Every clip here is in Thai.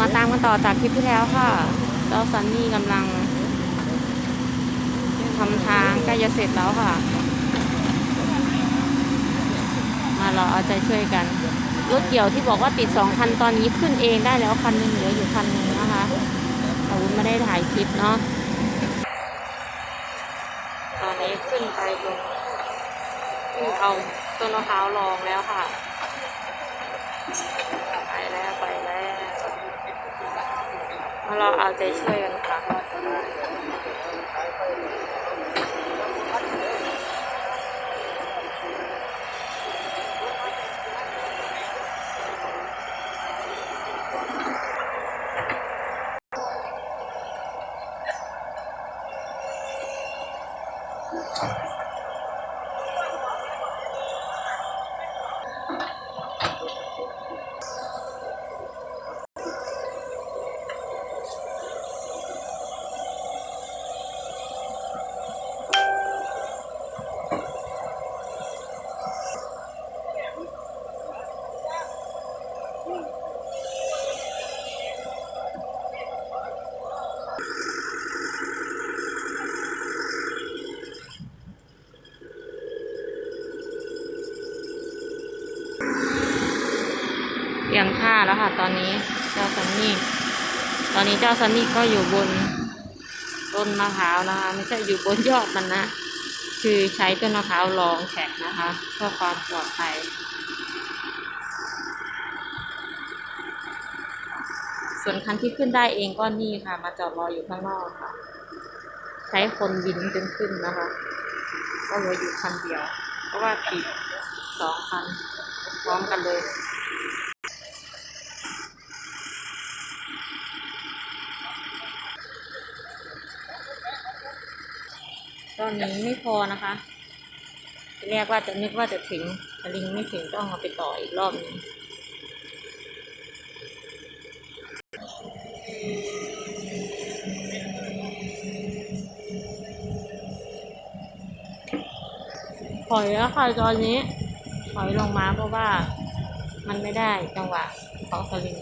มาตามกันต่อจากคลิปที่แล้วค่ะเจ้าซันนี่กำลังทำทางใกล้จะเสร็จแล้วค่ะ มาเราเอาใจช่วยกัน รถเกี่ยวที่บอกว่าติดสองคันตอนนี้ขึ้นเองได้แล้วคันหนึงเหลืออยู่คันหนึงนะคะแต่วุ้นไม่ได้ถ่ายคลิปเนาะ ตอนนี้ขึ้นไปตรงขึ้นเอาต้นมะพร้าวรองแล้วค่ะ ไปแล้วไปแล้ว เราเอาใจช่วยกันค่ะ แล้วค่ะ ตอนนี้เจ้าซันนี่ ตอนนี้เจ้าซันนี่ก็อยู่บนต้นมะพร้าวนะคะ ไม่ใช่อยู่บนยอดมันนะ คือใช้ต้นมะพร้าวรองแข็งนะคะ เพื่อความปลอดภัย ส่วนคันที่ขึ้นได้เองก็นี่ค่ะ มาจอดรออยู่ข้างนอกค่ะ ใช้คนบินจนขึ้นนะคะ ก็เหลืออยู่คันเดียว เพราะว่าติดสองคันพร้อมกันเลย นนี้ไม่พอนะคะทีแรกว่าจะนึกว่าจะถึงสลิงไม่ถึงต้องเอาไปต่ออีกรอบนึงถอยแล้วค่ะตอนนี้ถอยลงมาเพราะว่ามันไม่ได้จังหวะของสลิง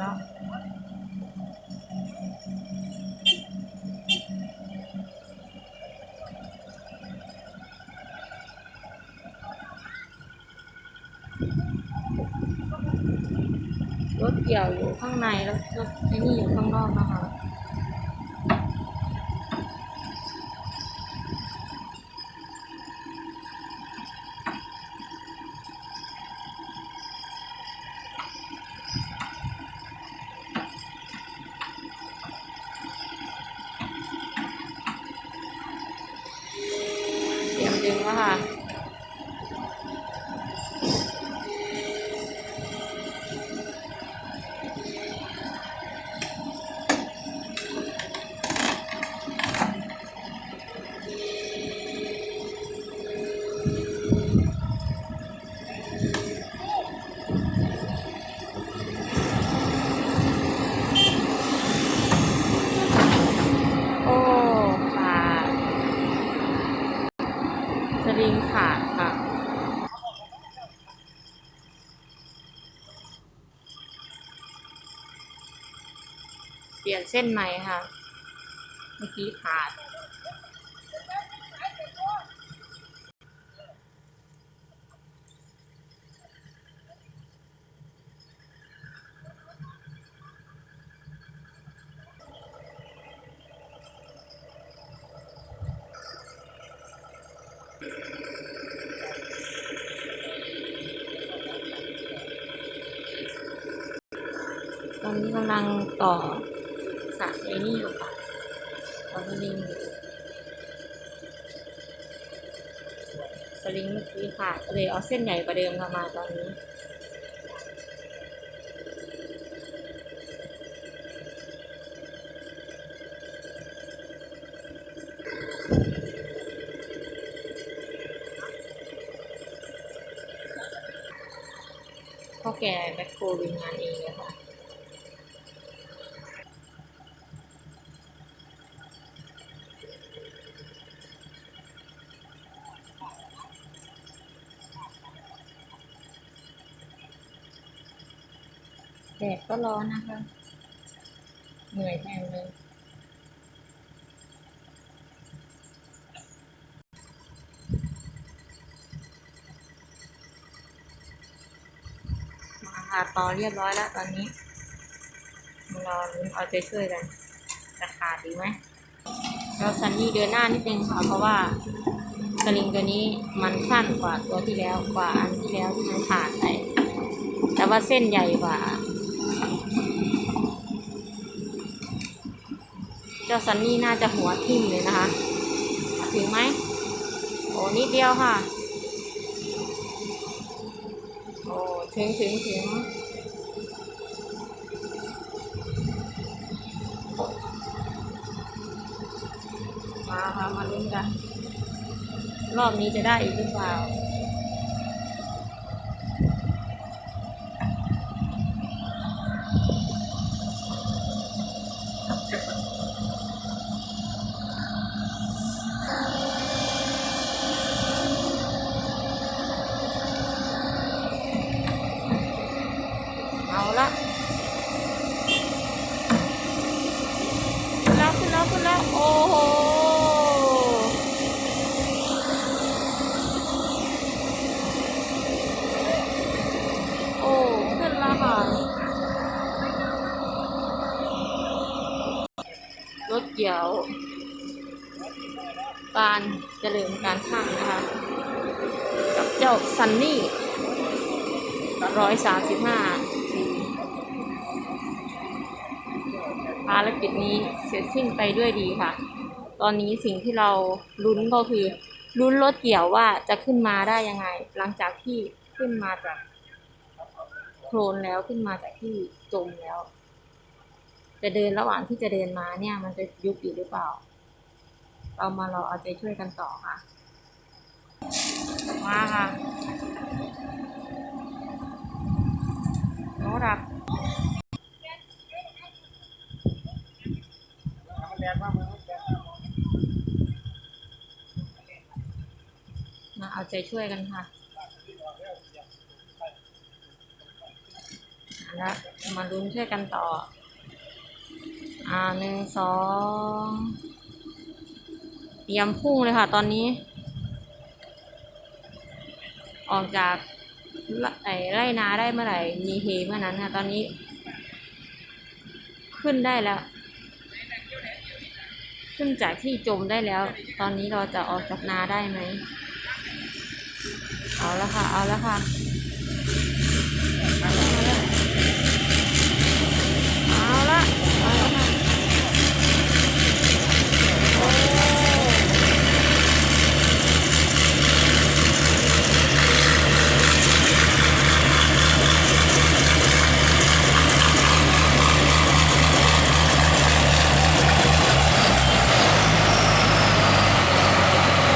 ดึงแล้วรถเกี่ยวอยู่ข้างในแล้วรถไอ้นี่อยู่ข้างนอกนะคะ ดึงแล้วค่ะ ลี่ยนเส้นใหม่ค่ะ เมื่อกี้ขาด ตอนนี้กำลังต่อ ไอ้นี่อยู่ค่ะต่อสลิงอยู่สลิงเมื่อกี้ขาดเลยเอาเส้นใหญ่กว่าเดิมค่ะมาตอนนี้ พ่อแก่แบ็คโคลุยงานเองเลยค่ะ ก็ร้อนนะคะ เหนื่อยแทนเลยมาค่ะต่อเรียบร้อยแล้วตอนนี้มารอลุ้นเอาใจช่วยกันจะขาดดีไหมเราซันนี่เดินหน้านิดนึงค่ะเพราะว่าสลิงตัวนี้มันสั้นกว่าตัวที่แล้วกว่าอันที่แล้วที่มันขาดไปแต่ว่าเส้นใหญ่กว่า เจ้าซันนี่น่าจะหัวทิ่มเลยนะคะ ถึงไหมโอ้นิดเดียวค่ะ โอ้ถึงถึงถึงมาค่ะมาลุ้นกัน รอบนี้จะได้อีกหรือเปล่าเอา อ้โหโอ้ขึ้นแล้วค่ะ รถเกี่ยวการเจริญการช่างนะคะ กับเจ้าซันนี่ร้อยสามสิบห้า ภารกิจนี้เสร็จสิ้นไปด้วยดีค่ะ ตอนนี้สิ่งที่เราลุ้นก็คือลุ้นรถเกี่ยวว่าจะขึ้นมาได้ยังไง หลังจากที่ขึ้นมาจากโคลนแล้วขึ้นมาจากที่จมแล้ว จะเดินระหว่างที่จะเดินมาเนี่ย มันจะยุบอยู่หรือเปล่า เรามาเราเอาใจช่วยกันต่อค่ะ มาค่ะโนรับ มาเอาใจช่วยกันค่ะเอาละมาลุ้นช่วยกันต่อ อ่าหนึ่งสองเตรียมพุ่งเลยค่ะ ตอนนี้ ออกจากไอ้ไร่นาได้เมื่อไหร่ มีเฮเมื่อนั้นค่ะ ตอนนี้ ขึ้นได้แล้ว ขึ้นจากที่จมได้แล้ว ตอนนี้เราจะออกจากนาได้ไหม เอาละค่ะ เอาละค่ะ เอาละเอาละค่ะโอ้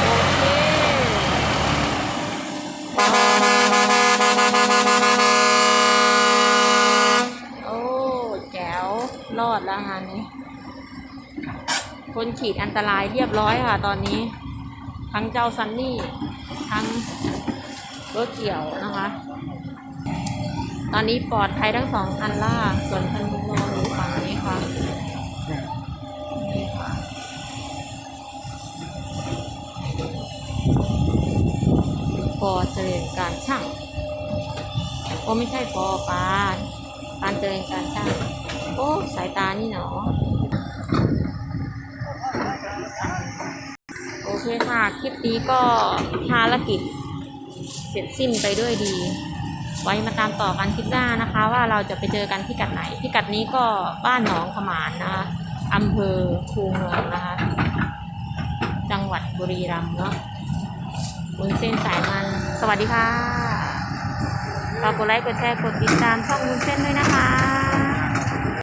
โอเค โอ้แจ๋วรอดแล้วงานนี้ คนขีดอันตรายเรียบร้อยค่ะ ตอนนี้ ทั้งเจ้าซันนี่ทั้งรถเกี่ยวนะคะ ตอนนี้ปลอดภัยทั้งสองคันล่าส่วนคันนอนอยู่ฝั่งนี้ค่ะนี่ค่ะปอเจริญการช่างโอ้ไม่ใช่ปอปานปานเจริญการช่างโอ้สายตานี่หนอโเคค่ะ คลิปนี้ก็ภารกิจเสร็จสิ้นไปด้วยดี ไว้มาตามต่อกันคลิปหน้านะคะ ว่าเราจะไปเจอกันที่กัดไหนพิกัดนี้ก็บ้านหนองขมานนะคะอำเภอคูเมืองนะคะ จังหวัดบุรีรัมย์เนาะมุนเส้นสายมัน สวัสดีค่ะฝากกดไลค์กดแชร์กดติดตามช่องมุนเส้นด้วยนะคะ